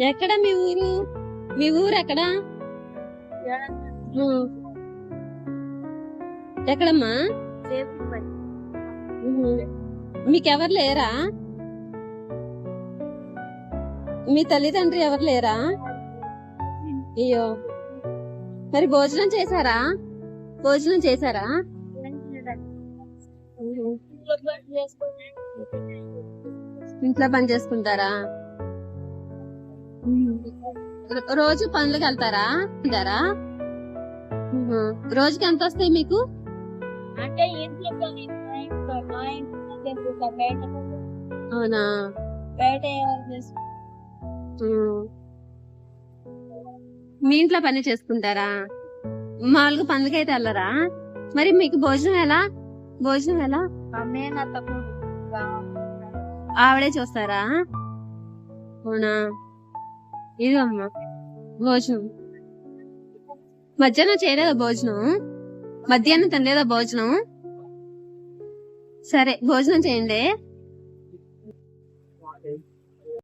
ఎక్కడ మీ ఊరు? మీ ఊరు ఎక్కడ. ఎక్కడమ్మా. మీకెవరు లేరా? మీ తల్లిదండ్రి ఎవరు లేరా? అయ్యో. మరి భోజనం చేశారా? భోజనం చేశారా. ఇంట్లో పని చేసుకుంటారా? రోజు పనులకు వెళ్తారా? వెళ్తారా. రోజుకి ఎంత వస్తాయి మీకు? అంటే అవునా? బయట. మీ ఇంట్లో పని చేసుకుంటారా? మామూలుగా పనులకైతే వెళ్ళరా? మరి మీకు భోజనం ఎలా? భోజనం ఎలా? ఆవిడే చూస్తారా? అవునా? ఇదమ్మా భోజనం. మధ్యాహ్నం చేయలేదా భోజనం? మధ్యాహ్నం తినలేదా భోజనం? సరే భోజనం చేయండి.